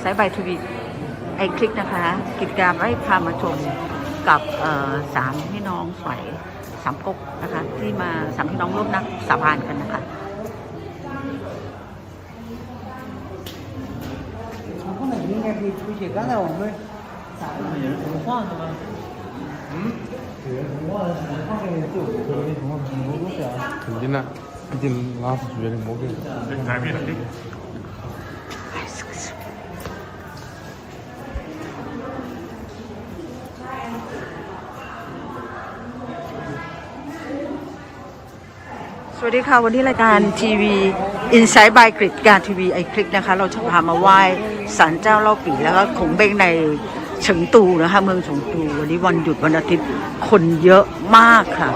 บายทวีไอคลิกนะคะ กิจกรรมให้พามาชมกับเอ่อสามพี่น้องสวยสามก๊กนะคะ ที่มาสามพี่น้องร่วมนักสาบานกันนะคะ 从后面应该可以出去。刚才我们也是童话的吗？对童话童话的就有个那童话什么东西啊？ ถึงที่น่ะจริงๆล่าสุด สวัสดีค่ะ วันนี้รายการทีวี Inside by กริดการทีวีไอคลิกนะคะ เราจะพามาไหว้ศาลเจ้าเล่าปีแล้วก็ของเบ้งในเฉิงตูนะคะ เมืองเฉิงตู วันนี้วันหยุดวันอาทิตย์คนเยอะมากค่ะ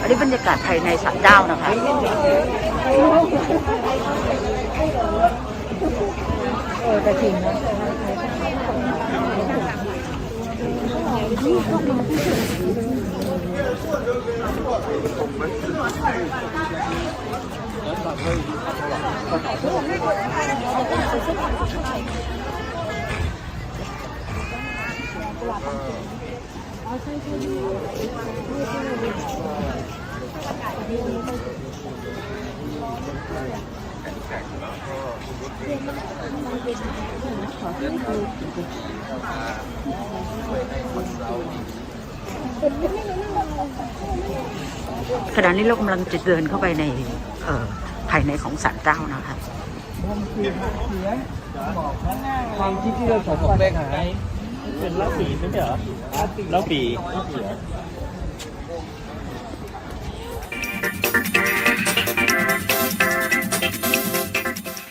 อันนี้บรรยากาศภายในศาลเจ้านะคะ ขอให้ดู ขณะนี้เรากำลังจะเดินเข้าไปในภายในของศาลเจ้านะคะความคิดที่เราสอบไปหายเป็นเล่าปีไม่ใช่เหรอเล่าปีเล่าปี